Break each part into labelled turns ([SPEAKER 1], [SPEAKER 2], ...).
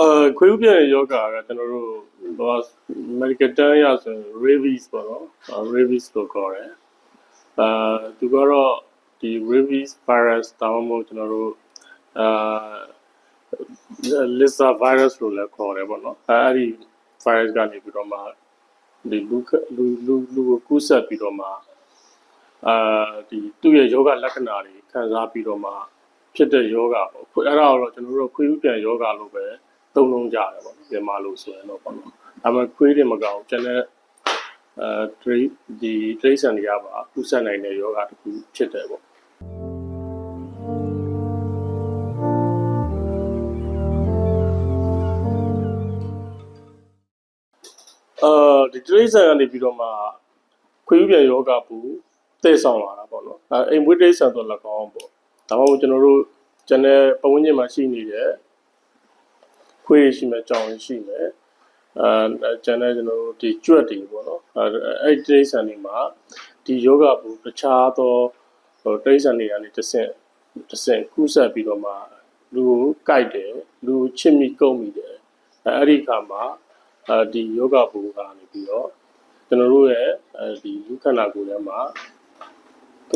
[SPEAKER 1] အာခွေးဥပြန်ယောဂါကကျွန်တော်တို့ဟို medical term ရဆိုရင် rabies ပေါ့နော်အာ rabies လို့ခေါ်တယ်အာသူကတော့ဒီ rabies virus တောင်းမို့ကျွန်တော်တို့အာ lissa virus လို့လည်းခေါ်တယ်ပေါ့နော်အဲအဲ့ဒီ virus ကနေပြီးတော့မှဒီလူကလူလူလူကိုကူးစက်ပြီးတော့မှအာဒီသူ့ရဲ့ယောဂလက္ခဏာတွေခံစားပြီးတော့မှဖြစ်တဲ့ယောဂပေါ့ခွေအဲ့ဒါကိုတော့ကျွန်တော်တို့ခွေးဥပြန်ယောဂလို့ပဲ သုံးလုံးကြတယ်ပေါ့မြန်မာလို့ဆိုရင်တော့ပေါ့နော်ဒါပေမဲ့ခွေးတွေမကောင်းကျွန်တဲ့အဲ trade ဒီ trade ဆန်တွေကပါကူးစက်နိုင်တဲ့ယောဂတစ်ခုဖြစ်တယ်ပေါ့အာဒီတရိษံကနေပြီးတော့မှခွေးဥပြန်ယောဂပူတည်ဆောင်လာတာပေါ့နော်အဲအိမ်မွေးတရိษံတော့၎င်းပေါ့ဒါမှမဟုတ်ကျွန်တော်တို့ကျန်တဲ့ပဝန်းကျင်မှာရှိနေတဲ့ ခွေးတွေရှိမယ်ကြောင်တွေရှိမယ်အဲကျန်တဲ့ကျွန်တော်တို့ဒီကြွက်တွေပေါ့နော်အဲအဲ့ဒီတရိษံတွေမှာဒီယောဂပူတခြားသောဟိုတရိษံတွေကနေတစ်ဆင့်တစ်ဆင့်ကူးဆက်ပြီးတော့မှလူကိုကြိုက်တယ်လူကိုချစ်မိကုန်မိတယ်အဲအဲ့ဒီအခါမှာအဲဒီယောဂဘူကနေပြီးတော့ကျွန်တော်တို့ရဲ့အဲဒီလူခန္ဓာကိုယ်ထဲမှာ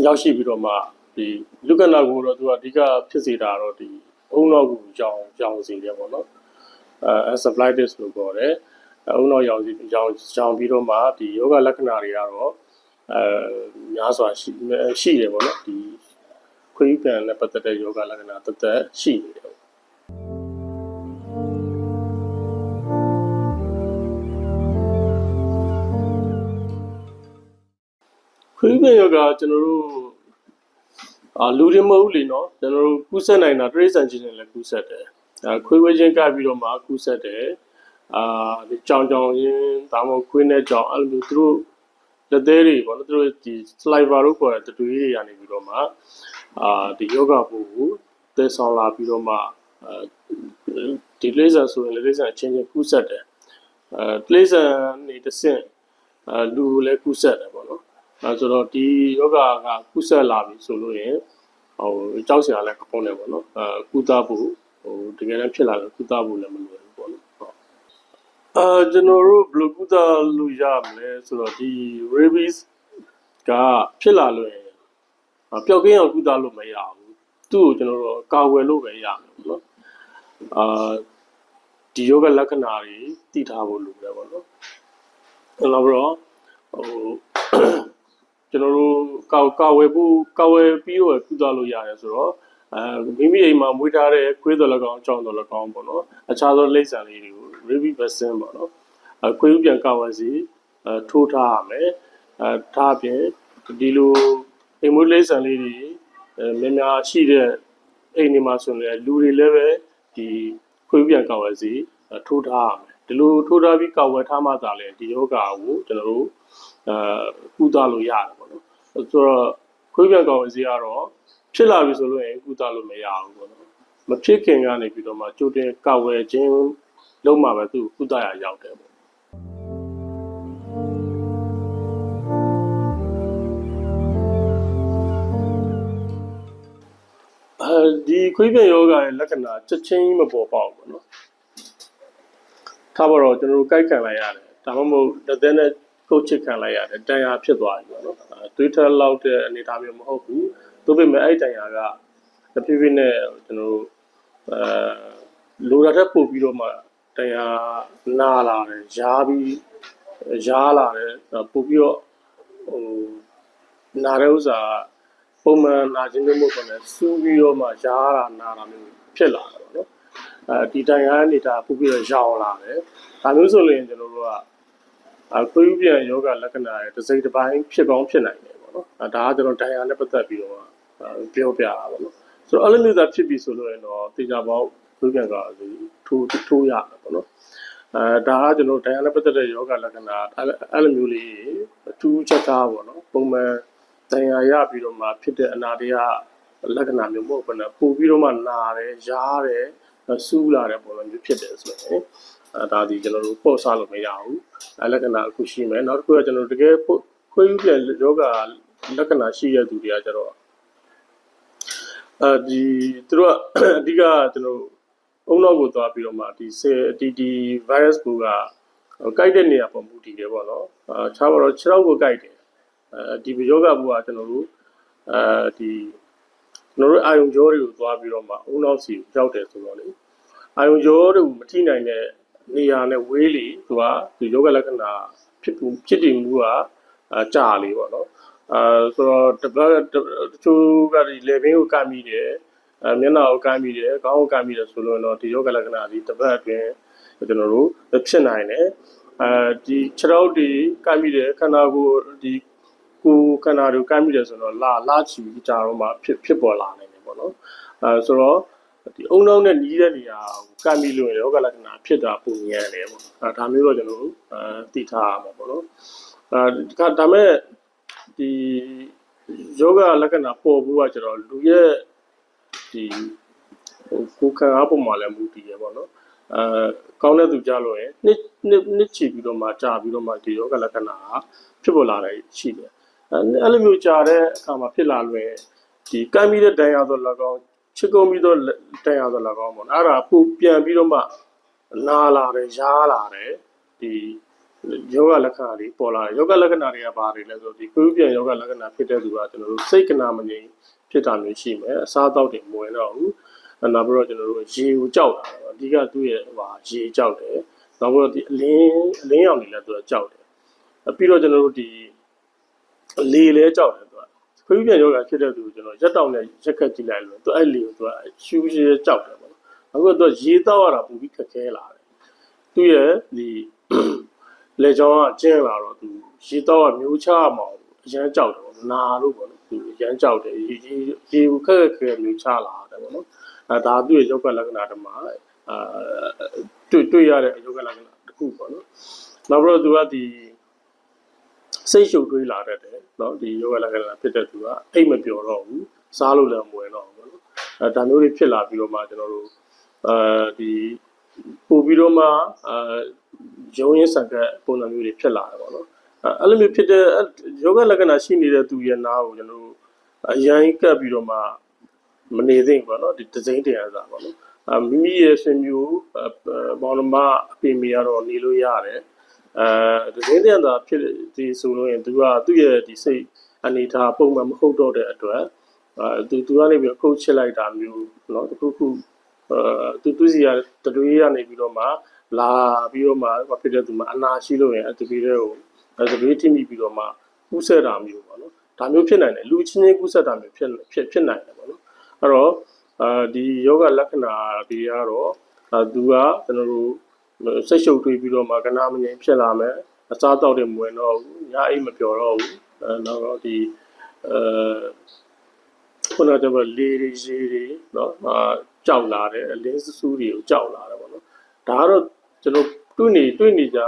[SPEAKER 1] ရောက်ရှိပြီးတော့မှဒီလူခန္ဓာကိုယ်တော့သူကအဓိကဖြစ်စေတာတော့ဒီအုံနောက်ကိုရောင်ရောင်စေတယ်ပေါ့နော် အဲ encephalitis လို့ခေါ်တယ်အုံနောက်ရောင်စီရောင်ရောင်ပြီးတော့မှဒီယောဂလက္ခဏာတွေကတော့အဲများစွာရှိရှိတယ်ပေါ့နော်ဒီခွေးပြန်နဲ့ပတ်သက်တဲ့ယောဂလက္ခဏာတသက်ရှိနေတယ်ခွေးပြန်ယောဂကျွန်တော်တို့အာလူတွေမဟုတ်လေနော်ကျွန်တော်တို့ကူးဆက်နိုင်တာတရိษံချင်းနဲ့လည်းကူးဆက်တယ် အဲခွေးဝဲချင်းကပ်ပြီးတော့မှကူးဆက်တယ်အာဒီကြောင်ကြောင်ရင်းဒါမှမဟုတ်ခွေးနဲ့ကြောင်အဲ့လိုမျိုးသူတို့လက်သေးတွေပေါ့နော်သူတို့ဒီ saliva လို့ခေါ်တဲ့တတွေးတွေကနေပြီးတော့မှအာဒီယောဂပို့ကိုသယ်ဆောင်လာပြီးတော့မှအဲဒီလေဆာဆိုရင်လေဆာချင်းချင်းကူးဆက်တယ်အဲလေဆာနေတစ်ဆင့်အဲလူကိုလည်းကူးဆက်တယ်ပေါ့နော်အဲဆိုတော့ဒီယောဂကကုသလာပြီဆိုလို့ရင်ဟိုကြောက်စရာလည်းကောင်းတယ်ပေါ့နော်အဲကုသဖို့ ဟိုတကယ်လည်းဖြစ်လာတယ်ကုသဖို့လည်းမလွယ်ဘူးပေါ့နော်ဟုတ်အဲကျွန်တော်တို့ဘယ်လိုကုသလို့ရမလဲဆိုတော့ဒီ rabies ကဖြစ်လာလို့ရင်အပျောက်ကင်းအောင်ကုသလို့မရဘူးသူ့ကိုကျွန်တော်တို့ကာဝယ်လို့ပဲရမယ်ပေါ့နော်အာဒီယောဂလက္ခဏာတွေသိထားဖို့လိုတယ်ပေါ့နော်အဲ့တော့ဟိုကျွန်တော်တို့ကာကာဝယ်ဖို့ကာဝယ်ပြီးတော့ကုသလို့ရတယ်ဆိုတော့ အဲမိမိအိမ်မှာမွေးထားတဲ့ခွေးတော်၎င်းကြောင်တော်၎င်းပေါ့နော်အခြားသောလိမ့်ဆန်လေးတွေကို review vaccine ပေါ့နော်အဲခွေးဥပြန်ကာဝယ်စီအဲထိုးထားရမယ်အဲထားအပြင်ဒီလိုအိမ်မွေးလိမ့်ဆန်လေးတွေအဲများများရှိတဲ့အိမ်တွေမှာဆိုရင်လူတွေလည်းပဲဒီခွေးဥပြန်ကာဝယ်စီထိုးထားရမယ်ဒီလိုထိုးထားပြီးကာဝယ်ထားမှသာလေဒီယောဂါကိုကျွန်တော်တို့အဲကုသလို့ရတယ်ပေါ့နော်ဆိုတော့ခွေးပြန်ကောင်စီကတော့ ဖြစ်လာပြီဆိုလို့ရင်ကုသလို့မရဘူးပေါ့နော်မဖြစ်ခင်ကနေပြီးတော့မှကြိုတင်ကာဝယ်ခြင်းလုံးမှာပဲသူကုသရရောက်တယ်ပေါ့အဲဒီခွေးပြန်ယောဂရဲ့လက္ခဏာချက်ချင်းမပေါ်ပေါက်ဘူးပေါ့နော်ထားပါတော့ကျွန်တော်တို့ကြိုက်ခံလိုက်ရတယ်ဒါမှမဟုတ်တစ်သက်နဲ့ကုတ်ချစ်ခံလိုက်ရတယ်တန်ရာဖြစ်သွားပြီပေါ့နော်အဲတွေးထလောက်တဲ့အနေအထားမျိုးမဟုတ်ဘူး သို့ပေမဲ့အဲ့ဒီတန်ရာကတဖြည်းဖြည်းနဲ့ကျွန်တော်တို့အဲလိုတာတက်ပို့ပြီးတော့မှတန်ရာနာလာတယ်ရားပြီးရားလာတယ်ပို့ပြီးတော့ဟိုနာတဲ့ဥစ္စာပုံမှန်နာခြင်းမျိုးမဟုတ်ဘဲနဲ့စူးပြီးတော့မှရားတာနာတာမျိုးဖြစ်လာတယ်ပေါ့နော်အဲဒီတန်ရာနေတာပို့ပြီးတော့ရောင်လာတယ်ဒါမျိုးဆိုရင်ကျွန်တော်တို့ကအခွေးဥပြန်ယောဂလက္ခဏာရဲ့တစ်စိတ်တစ်ပိုင်းဖြစ်ကောင်းဖြစ်နိုင်တယ်ပေါ့နော်အဲဒါကကျွန်တော်ဒိုင်ယာနဲ့ပတ်သက်ပြီးတော့ ပြောပြတာပေါ့နော်ဆိုတော့အဲ့လိုမျိုးသာဖြစ်ပြီဆိုလို့ရင်တော့တေချာပေါက်ခွေးပြန်ကဒီထိုးထိုးရမှာပေါ့နော်အဲဒါကကျွန်တော်ဒိုင်ယာနဲ့ပတ်သက်တဲ့ယောဂလက္ခဏာအဲ့လိုမျိုးလေးအထူးချက်ထားပေါ့နော်ပုံမှန်ဒိုင်ယာရပြီးတော့မှဖြစ်တဲ့အနာတရားလက္ခဏာမျိုးမဟုတ်ဘဲနဲ့ပို့ပြီးတော့မှနာတယ်ရားတယ်ဆူးလာတယ်ပုံစံမျိုးဖြစ်တယ်ဆိုရင်အဲဒါဒီကျွန်တော်တို့ပေါ့စားလို့မရဘူးအဲလက္ခဏာအခုရှိမယ်နောက်တစ်ခုကကျွန်တော်တကယ်ခွေးယူတဲ့ယောဂလက္ခဏာရှိတဲ့သူတွေကကျတော့ အဲဒီသူတို့ကအဓိကကျွန်တော်အုံနောက်ကိုသွားပြီးတော့မှဒီဆယ်ဒီဒီ virus ကိုကကိုက်တဲ့နေရာပေါ်မူတည်တယ်ပေါ့နော်အာခြားပါတော့ခြေထောက်ကိုကိုက်တယ်အဲဒီယောဂဘူကကျွန်တော်တို့အဲဒီကျွန်တော်တို့အာယုံကြောတွေကိုသွားပြီးတော့မှအုံနောက်စီကိုရောက်တယ်ဆိုတော့လေအာယုံကြောတွေကိုမထိနိုင်တဲ့နေရာနဲ့ဝေးလေသူကဒီယောဂလက္ခဏာဖြစ်ဖြစ်တည်မှုကအာကြာလေပေါ့နော် အာဆိုတော့တပတ်တချို့ကဒီလေဘင်းကိုကမ်းမိတယ်အဲမျက်နှာကိုကမ်းမိတယ်ခေါင်းကိုကမ်းမိတယ်ဆိုလို့တော့ဒီယောဂလက္ခဏာဒီတပတ်အတွင်းကျွန်တော်တို့ဖြစ်နိုင်တယ်အဲဒီခြေထောက်တွေကမ်းမိတယ်ခန္ဓာကိုယ်ဒီကိုယ်ခန္ဓာတွေကမ်းမိတယ်ဆိုတော့လာလာချီကြာတော့မှဖြစ်ဖြစ်ပေါ်လာနိုင်တယ်ပေါ့နော်အဲဆိုတော့ဒီအုံနောက်နဲ့နီးတဲ့နေရာကိုကမ်းမိလို့ရောဂလက္ခဏာဖြစ်တာပုံញ្ញရတယ်ပေါ့အဲဒါမျိုးတော့ကျွန်တော်တို့အဲသိထားရမှာပေါ့နော်အဲဒီကဒါမဲ့ ဒီယောဂလက္ခဏာပေါ်ဖို့ကကျတော့လူရဲ့ဒီဟိုကိုယ်ခံအားပုံမှာလည်းမူတည်ရပေါ့နော်အဲကောင်းတဲ့သူကြလို့ရင်နှစ်နှစ်နှစ်ချီပြီးတော့မှကြာပြီးတော့မှဒီယောဂလက္ခဏာကဖြစ်ပေါ်လာတယ်ရှိတယ်အဲအဲ့လိုမျိုးကြာတဲ့အခါမှာဖြစ်လာလွယ်ဒီကမ်းပြီးတဲ့တန်ရသော၎င်းချစ်ကုန်ပြီးတော့တန်ရသော၎င်းပေါ့နော်အဲ့ဒါပူပြန်ပြီးတော့မှနာလာတယ်ရားလာတယ်ဒီ ယောဂလက္ခဏာတွေပေါ်လာတယ်ယောဂလက္ခဏာတွေကဘာတွေလဲဆိုတော့ဒီကိုယ်ပြန်ယောဂလက္ခဏာဖြစ်တဲ့သူကကျွန်တော်တို့စိတ်ကနာမငြိမ်ဖြစ်တာမျိုးရှိမယ်အစားအသောက်တွေမဝင်တော့ဘူးနောက်ပြီးတော့ကျွန်တော်တို့ရေကိုကြောက်တာပေါ့အဓိကသူ့ရဲ့ဟိုရေကြောက်တယ်နောက်ပြီးတော့ဒီအလင်းအလင်းရောင်တွေလည်းသူကကြောက်တယ်ပြီးတော့ကျွန်တော်တို့ဒီလေလည်းကြောက်တယ်သူကခွေးပြန်ယောဂဖြစ်တဲ့သူကျွန်တော်ရက်တောင်နဲ့ရက်ခက်ကြည့်လိုက်လို့သူအဲ့လေကိုသူကရှူးရှည်ကြောက်တယ်ပေါ့နော်အခုတော့ရေတောက်ရတာပူပြီးခက်ခဲလာတယ်သူ့ရဲ့ဒီ လေကြောင်းကကျင်းလာတော့သူရေတော့မျိုးချမှာအရန်ကြောက်တယ်နာလို့ပေါ့နော်သူအရန်ကြောက်တယ်ရေရေရေခက်ခက်မျိုးချလာတယ်ပေါ့နော်အဲဒါသူ့ရဲ့ယောဂလက္ခဏာတမှာအာတွေ့တွေ့ရတဲ့ယောဂလက္ခဏာတစ်ခုပေါ့နော်နောက်ပြီးတော့သူကဒီစိတ်ရှုပ်တွေးလာတတ်တယ်နော်ဒီယောဂလက္ခဏာဖြစ်တဲ့သူကအိတ်မပြောတော့ဘူးစားလို့လည်းမဝင်တော့ဘူးနော်အဲဒါမျိုးတွေဖြစ်လာပြီးတော့မှကျွန်တော်တို့အာဒီပို့ပြီးတော့မှအာ ရုံးရင်းဆန်ကပုံစံမျိုးတွေဖြစ်လာတယ်ပေါ့နော်အဲ့လိုမျိုးဖြစ်တဲ့ယောဂလက္ခဏာရှိနေတဲ့သူရဲ့နားကိုကျွန်တော်တို့အရင်ကပ်ပြီးတော့မှမနေသင့်ဘူးပေါ့နော်ဒီဒီဇိုင်းတင်ရတာပေါ့နော်အမိမိရဲ့ဆွေမျိုးဘောင်နမအပေမီကတော့နေလို့ရတယ်အဲဒီဇိုင်းတင်တာဖြစ်ဒီဆိုလို့ရင်သူကသူ့ရဲ့ဒီစိတ်အနေထားပုံမှန်မဟုတ်တော့တဲ့အတွက်အဲသူသူကနေပြီးခုတ်ချစ်လိုက်တာမျိုးเนาะတခုခုအဲသူသူစီရတတွေးရနေပြီးတော့မှ လာပြီးတော့မှဘာဖြစ်တဲ့သူမှအနာရှိလို့ရင်အတပီတွေကိုအတပီထိမိပြီးတော့မှကူးဆက်တာမျိုးပေါ့နော်ဒါမျိုးဖြစ်နိုင်တယ်လူချင်းချင်းကူးဆက်တာမျိုးဖြစ်ဖြစ်ဖြစ်နိုင်တယ်ပေါ့နော်အဲ့တော့အာဒီယောဂလက္ခဏာတွေကတော့အဲသူကကျွန်တော်တို့စိတ်ရှုပ်ထွေးပြီးတော့မှကနာမငြိမ်ဖြစ်လာမယ်အစားတောက်တဲ့မဝင်တော့ဘူးညအိမ်မပျော်တော့ဘူးအဲနောက်တော့ဒီအဲခုနကပြောလေတွေရေတွေနော်အာကြောက်လာတယ်အလင်းစစူးတွေကိုကြောက်လာတယ်ပေါ့နော်ဒါကတော့ ကျွန်တော်တွေ့နေတွေ့နေကြ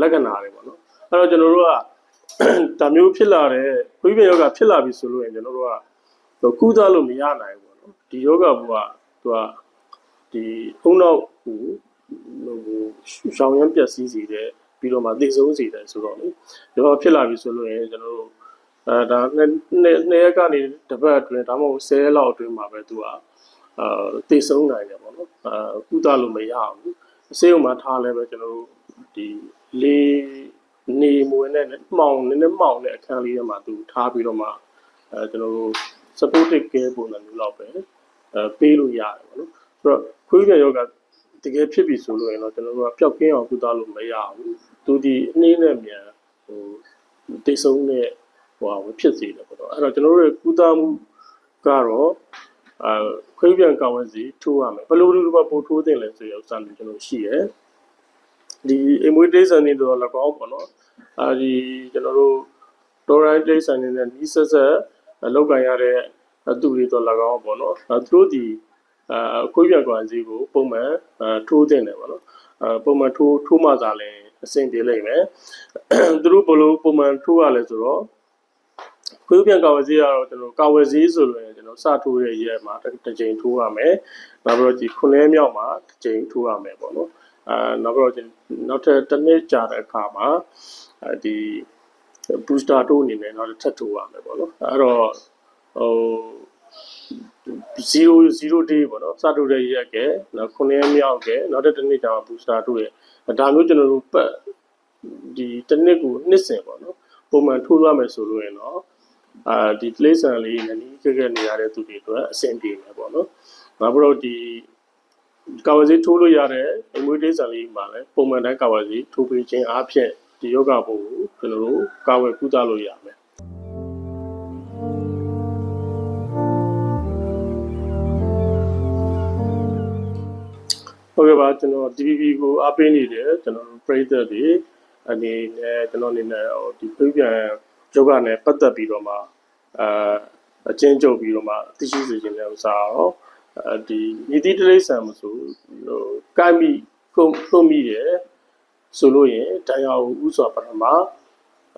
[SPEAKER 1] လက္ခဏာတွေပေါ့နော်အဲ့တော့ကျွန်တော်တို့ကဒါမျိုးဖြစ်လာတဲ့ခွေးပြယောဂဖြစ်လာပြီဆိုလို့ရင်ကျွန်တော်တို့ကကုသလို့မရနိုင်ဘူးပေါ့နော်ဒီယောဂဘုရားသူကဒီအုံနောက်ဟိုဟိုရှောင်ရမ်းပျက်စီးစေတဲ့ပြီးတော့မှသိဆုံးစေတယ်ဆိုတော့လေယောဂဖြစ်လာပြီဆိုလို့ရင်ကျွန်တော်တို့အဲဒါနှစ်နှစ်ရက်ကနေတစ်ပတ်အတွင်းဒါမှမဟုတ်10ရက်လောက်အတွင်းမှာပဲသူကအာတည်ဆုံးနိုင်တယ်ပေါ့နော်အာကုသလို့မရဘူး အစေးုံမှာထားလဲပဲကျွန်တော်တို့ဒီလေးနေမွေနဲ့မှောင်နည်းနည်းမှောင်တဲ့အခန်းလေးထဲမှာသူထားပြီးတော့မှအဲကျွန်တော်တို့ supportive care ပုံစံမျိုးလောက်ပဲအဲပေးလို့ရတယ်ပေါ့နော်ဆိုတော့ခွေးပြယောဂတကယ်ဖြစ်ပြီဆိုလို့ရင်တော့ကျွန်တော်တို့ကပျောက်ကင်းအောင်ကုသလို့မရဘူးသူဒီအနည်းနဲ့မြန်ဟိုတိတ်ဆုံးတဲ့ဟိုဟာဖြစ်စေတယ်ပေါ့နော်အဲ့တော့ကျွန်တော်တို့ရဲ့ကုသမှုကတော့ အာခွေးပြန်ကောင်းဝဲစီထိုးရမယ်ဘယ်လိုလိုပါပို့ထိုးတင်လဲဆိုရဥစ္စာမျိုးကျွန်တော်ရှိရယ်ဒီအမွေးတိတ်ဆန်နေတော့လည်းကောင်းပေါ့နော်အာဒီကျွန်တော်တို့ဒေါ်ရိုင်းတိတ်ဆန်နေတဲ့နီးဆက်ဆက်လောက်ကန်ရတဲ့သူတွေတော့လည်းကောင်းပေါ့နော်သူတို့ဒီအာခွေးပြန်ကောင်းစီကိုပုံမှန်ထိုးတင်တယ်ပေါ့နော်အာပုံမှန်ထိုးထိုးမှသာလဲအဆင်ပြေလိမ့်မယ်သူတို့ဘလို့ပုံမှန်ထိုးရလဲဆိုတော့ခွေးပြန်ကာဝယ်ဆေးကတော့ကျွန်တော်ကာဝယ်ဆေးဆိုလို့ရင် ကျွန်တော်စထိုးရဲ့ရက်မှာတစ်ကြိမ်ထိုးရမယ်နောက်ပြီးတော့ဒီခုနှစ်မြောက်မှာတစ်ကြိမ်ထိုးရမယ်ပေါ့နော်အာနောက်ပြီးတော့နောက်ထပ်တစ်နှစ်ကြာတဲ့အခါမှာဒီ booster ထိုးအနေနဲ့နောက်ထပ်ထိုးရမယ်ပေါ့နော်အဲ့တော့ဟို0 0 day ပေါ့နော်စတူတဲ့ရက်ကဲနော်9ရက်မြောက်ကဲနောက်တစ်နေ့ကျတော့ booster တို့ရဲ့ဒါမျိုးကျွန်တော်တို့ပတ်ဒီတစ်နှစ်ကိုနှစ်စဉ်ပေါ့နော်ပုံမှန်ထိုးရမယ်ဆိုလို့ရင်တော့ အာဒီ place န်လေးနဲ့နီးကဲကဲနေရတဲ့သူတွေအတွက်အဆင်ပြေမယ်ပေါ့နော်နောက်ပြီးတော့ဒီကာဝစီထိုးလို့ရတဲ့အမွေးဒေးဆန်လေးမှာလည်းပုံမှန်တိုင်းကာဝစီထိုးပေးခြင်းအားဖြင့်ဒီယောဂဘုံကိုကျွန်တော်တို့ကာဝယ်ကုသလို့ရမယ်ဟုတ်ကဲ့ပါကျွန်တော် DPP ကိုအားပေးနေတယ်ကျွန်တော်တို့ပရိသတ်တွေအနေနဲ့ကျွန်တော်အနေနဲ့ဟိုဒီပြပြန် ယောဂနဲ့ပတ်သက်ပြီးတော့မှအာအချင်းချုပ်ပြီးတော့မှသိရှိစေခြင်းတဲ့ဥစ္စာတော့အဲဒီမြည်တိတိရစ္ဆာန်မဆိုဟိုကိုက်မိကုန်ကုန်မိတယ်ဆိုလို့ရင်တရားဥစွာပထမ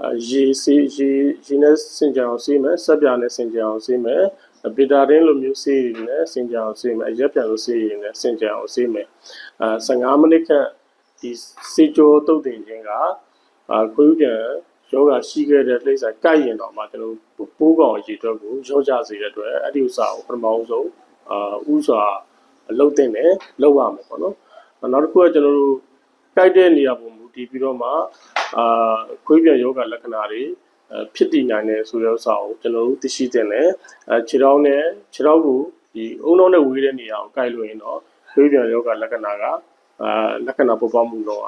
[SPEAKER 1] အာရေစေးရေရေနဲ့စင်ကြအောင်စေးမယ်ဆက်ပြာနဲ့စင်ကြအောင်စေးမယ်ဗီတာဒင်းလိုမျိုးစေးရည်နဲ့စင်ကြအောင်စေးမယ်အရက်ပြန်လိုစေးရည်နဲ့စင်ကြအောင်စေးမယ်အာ15မိနစ်ခန့်ဒီစေကြောတုတ်တင်ခြင်းကအာခွေးပြန် ယောဂရှိခဲ့တဲ့လိမ့်စာကိုက်ရင်တော့မှကျွန်တော်ပိုးကောင်အရေးအတွက်ကိုရောကြစေတဲ့အတွက်အဲ့ဒီဥစ္စာကိုပထမဆုံးအာဥစွာအလုပ်တင်တယ်လုပ်ရမယ်ပေါ့နော်နောက်တစ်ခုကကျွန်တော်တို့ကိုက်တဲ့နေရာပုံမူတည်ပြီးတော့မှအာခွေးပြန်ယောဂလက္ခဏာတွေအဲဖြစ်တည်နိုင်တယ်ဆိုတဲ့ဥစ္စာကိုကျွန်တော်တို့သိရှိတင်တယ်အဲခြေထောက်နဲ့ခြေထောက်ကိုဒီအုံနောက်နဲ့ဝေးတဲ့နေရာကိုကိုက်လို့ရင်တော့ခွေးပြန်ယောဂလက္ခဏာကအာလက္ခဏာပေါ်ပေါက်မှုတော့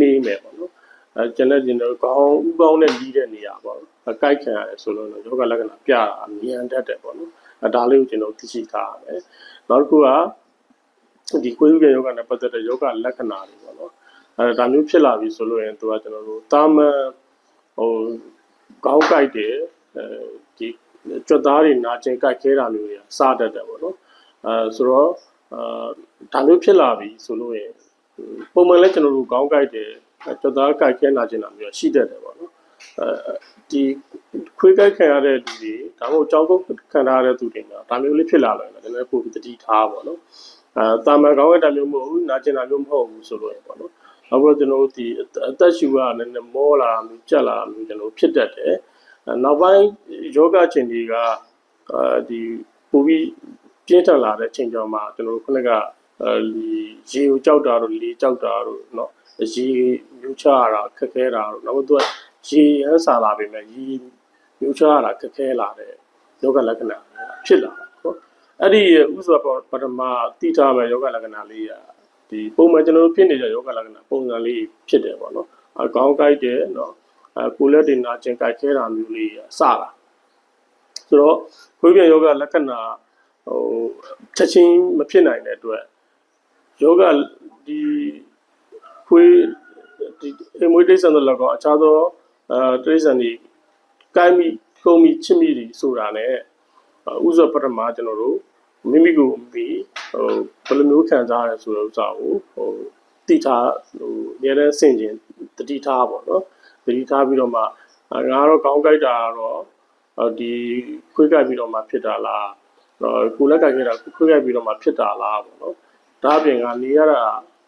[SPEAKER 1] နေမယ်ပေါ့နော် အဲကျွန်တော်ကျွန်တော်ခေါင်းဥကောင်းနဲ့လီးတဲ့နေရာပေါ့အကိုက်ခံရတယ်ဆိုလို့ယောဂလက္ခဏာပြတာအမြန်တတ်တယ်ပေါ့နော်အဲဒါလေးကိုကျွန်တော်သိရှိထားရမယ်နောက်တစ်ခုကဒီခွေးပြန်ယောဂနဲ့ပတ်သက်တဲ့ယောဂလက္ခဏာတွေပေါ့နော်အဲဒါမျိုးဖြစ်လာပြီဆိုလို့ရင်သူကကျွန်တော်တို့တာမန်ဟိုကောင်းကြိုက်တယ်အဲဒီကြွက်သားတွေနာကျင်ကြိုက်ခဲတာမျိုးတွေစတတ်တယ်ပေါ့နော်အဲဆိုတော့အာဒါမျိုးဖြစ်လာပြီဆိုလို့ရင်ပုံမှန်လဲကျွန်တော်တို့ကောင်းကြိုက်တယ် ကြွက်သားကြိုက်ခဲနာကျင်တာမျိုးရှိတတ်တယ်ပေါ့နော်အဲဒီခွေးကြိုက်ခံရတဲ့လူတွေဒါမှမဟုတ်ကြောက်ကုတ်ခံရတဲ့သူတွေမှာဒါမျိုးလေးဖြစ်လာလို့လည်းနည်းနည်းပို့ပြီးတတိထားပေါ့နော်အဲတာမန်ကောင်းတဲ့တာမျိုးမဟုတ်ဘူးနာကျင်တာမျိုးမဟုတ်ဘူးဆိုလို့ရပေါ့နော်အခုကျွန်တော်တို့ဒီအသက်ရှူကနည်းနည်းမောလာမျိုးကြက်လာမျိုးကျွန်တော်ဖြစ်တတ်တယ်နောက်ပိုင်းယောဂချင်းတွေကအဲဒီပိုပြီးပြင်းထန်လာတဲ့ချိန်ကြောင်မှာကျွန်တော်တို့ခုနကအဲဒီရေကိုကြောက်တာတို့လေကြောက်တာတို့เนาะ ရေမျိုးချရတာခက်ခဲတာတော့နောက်တော့ရေရစားလာပြီမဲ့ရေမျိုးချရတာခက်ခဲလာတဲ့ယောဂလက္ခဏာဖြစ်လာဟုတ်အဲ့ဒီဥစ္စာပထမတိထားမဲ့ယောဂလက္ခဏာလေးရာဒီပုံမှန်ကျွန်တော်တို့ဖြစ်နေတဲ့ယောဂလက္ခဏာပုံစံလေးဖြစ်တယ်ပေါ့နော်အကောင်းကြိုက်တယ်နော်အကိုလက်တင်နာကျင်ကြိုက်ခဲတာမျိုးလေးစတာဆိုတော့ခွေးပြန်ယောဂလက္ခဏာဟိုချက်ချင်းမဖြစ်နိုင်တဲ့အတွက်ယောဂဒီ ခွေးဒီအမွေးတိတ်ဆန်တဲ့လောက်ကောင်အခြားသောအဲတိတ်ဆန်ဒီကိုင်းမိကုံမိချစ်မိတွေဆိုတာ ਨੇ ဥစ္စာပထမကျွန်တော်တို့မိမိကိုပြီးဟိုဘယ်လိုမျိုးခံစားရလဲဆိုတဲ့ဥစ္စာကိုဟိုတိထားဟိုအများနဲ့ဆင်ကျင်တတိထားပေါ့နော်တတိထားပြီးတော့မှငါကတော့ကောင်းကြိုက်တာကတော့ဒီခွေးကြိုက်ပြီးတော့မှဖြစ်တာလားကိုလက်ကြိုက်ခဲ့တာခွေးကြိုက်ပြီးတော့မှဖြစ်တာလားပေါ့နော်ဒါအပြင်ကနေရတာ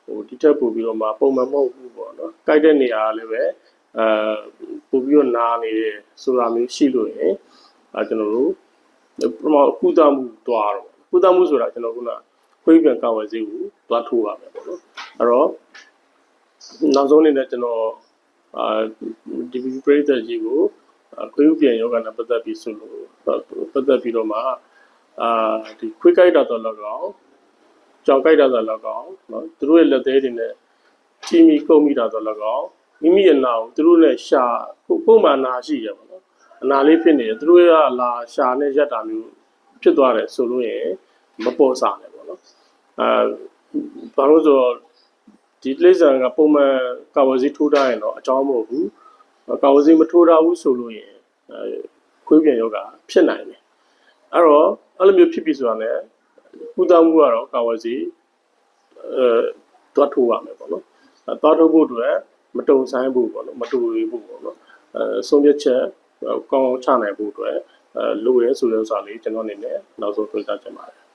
[SPEAKER 1] ဟိုဒီထက်ပို့ပြီးတော့မှပုံမှန်မဟုတ်ဘူးပေါ့နော်ကြိုက်တဲ့နေရာလည်းပဲအဲပို့ပြီးတော့နားနေတယ်ဆိုတာမျိုးရှိလို့ရင်အဲကျွန်တော်တို့ပထမကုသမှုတွားတော့ကုသမှုဆိုတာကျွန်တော်ကခွေးပြန်ကောက်ဝယ်စေကိုတွားထိုးရမယ်ပေါ့နော်အဲ့တော့နောက်ဆုံးအနေနဲ့ကျွန်တော်အာဒီပရိသတ်ကြီးကိုခွေးပြန်ယောဂနဲ့ပတ်သက်ပြီးဆိုလို့ပတ်သက်ပြီးတော့မှအာဒီခွေးကြိုက်တာတော့လည်းကောင်း ကြောင်ကြိုက်တာတော့လည်းကောင်းနော်သူတို့ရဲ့လက်သေးတွေနဲ့ချီမီကုန်မိတာတော့လည်းကောင်းမိမိရဲ့နာကိုသူတို့နဲ့ရှာကိုကိုမှနာရှိရပါတော့အနာလေးဖြစ်နေတယ်သူတို့ကလာရှာနဲ့ရက်တာမျိုးဖြစ်သွားတယ်ဆိုလို့ရင်မပေါ်စားနဲ့ပေါ့နော်အဲဘာလို့ဆိုတော့ဒီတိရစ္ဆာန်ကပုံမှန်ကာဝစီထိုးထားရင်တော့အကြောင်းမဟုတ်ဘူးကာဝစီမထိုးထားဘူးဆိုလို့ရင်အဲခွေးပြန်ယောဂဖြစ်နိုင်တယ်အဲ့တော့အဲ့လိုမျိုးဖြစ်ပြီဆိုတာ ਨੇ ကုသမှုကတော့ကာဝစီအဲတွတ်ထိုးရမယ်ပေါ့နော်တွတ်ထိုးဖို့အတွက်မတုံဆိုင်ဖို့ပေါ့နော်မတူရဖို့ပေါ့နော်အဲဆုံးဖြတ်ချက်ကောင်းချနိုင်ဖို့အတွက်အဲလိုရဲဆိုတဲ့ဥစ္စာလေးကျွန်တော်အနေနဲ့နောက်ဆုံးပြောကြားချင်ပါတယ်